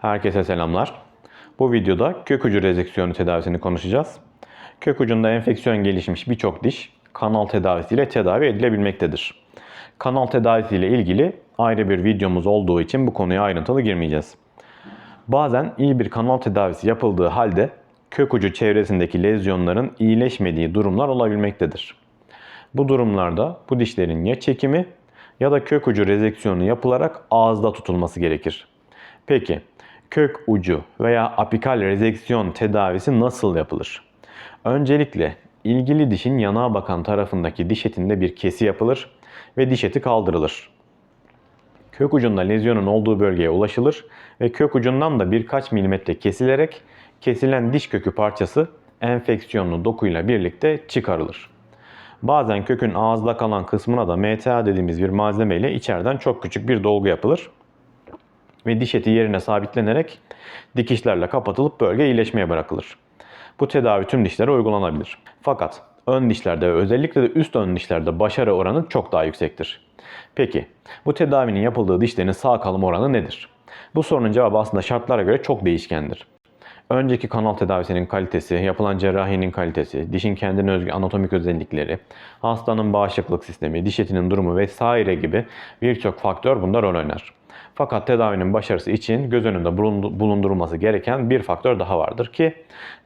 Herkese selamlar. Bu videoda kök ucu rezeksiyonu tedavisini konuşacağız. Kök ucunda enfeksiyon gelişmiş birçok diş kanal tedavisiyle tedavi edilebilmektedir. Kanal tedavisiyle ilgili ayrı bir videomuz olduğu için bu konuya ayrıntılı girmeyeceğiz. Bazen iyi bir kanal tedavisi yapıldığı halde kök ucu çevresindeki lezyonların iyileşmediği durumlar olabilmektedir. Bu durumlarda bu dişlerin ya çekimi ya da kök ucu rezeksiyonu yapılarak ağızda tutulması gerekir. Peki kök ucu veya apikal rezeksiyon tedavisi nasıl yapılır? Öncelikle ilgili dişin yanağa bakan tarafındaki diş etinde bir kesi yapılır ve diş eti kaldırılır. Kök ucunda lezyonun olduğu bölgeye ulaşılır ve kök ucundan da birkaç milimetre kesilerek kesilen diş kökü parçası enfeksiyonlu dokuyla birlikte çıkarılır. Bazen kökün ağızda kalan kısmına da MTA dediğimiz bir malzeme ile içeriden çok küçük bir dolgu yapılır ve diş eti yerine sabitlenerek dikişlerle kapatılıp bölge iyileşmeye bırakılır. Bu tedavi tüm dişlere uygulanabilir. Fakat ön dişlerde ve özellikle de üst ön dişlerde başarı oranı çok daha yüksektir. Peki bu tedavinin yapıldığı dişlerin sağ kalım oranı nedir? Bu sorunun cevabı aslında şartlara göre çok değişkendir. Önceki kanal tedavisinin kalitesi, yapılan cerrahinin kalitesi, dişin kendine özgü anatomik özellikleri, hastanın bağışıklık sistemi, diş etinin durumu vesaire gibi birçok faktör bunda rol oynar. Fakat tedavinin başarısı için göz önünde bulundu- bulundurulması gereken bir faktör daha vardır ki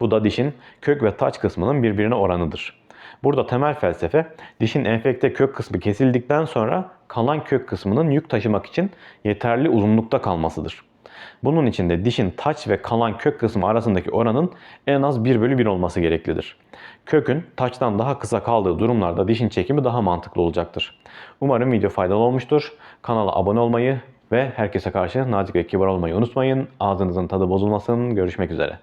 bu da dişin kök ve taç kısmının birbirine oranıdır. Burada temel felsefe dişin enfekte kök kısmı kesildikten sonra kalan kök kısmının yük taşımak için yeterli uzunlukta kalmasıdır. Bunun için de dişin taç ve kalan kök kısmı arasındaki oranın en az 1 bölü 1 olması gereklidir. Kökün taçtan daha kısa kaldığı durumlarda dişin çekimi daha mantıklı olacaktır. Umarım video faydalı olmuştur. Kanala abone olmayı ve herkese karşı nazik ve kibar olmayı unutmayın. Ağzınızın tadı bozulmasın. Görüşmek üzere.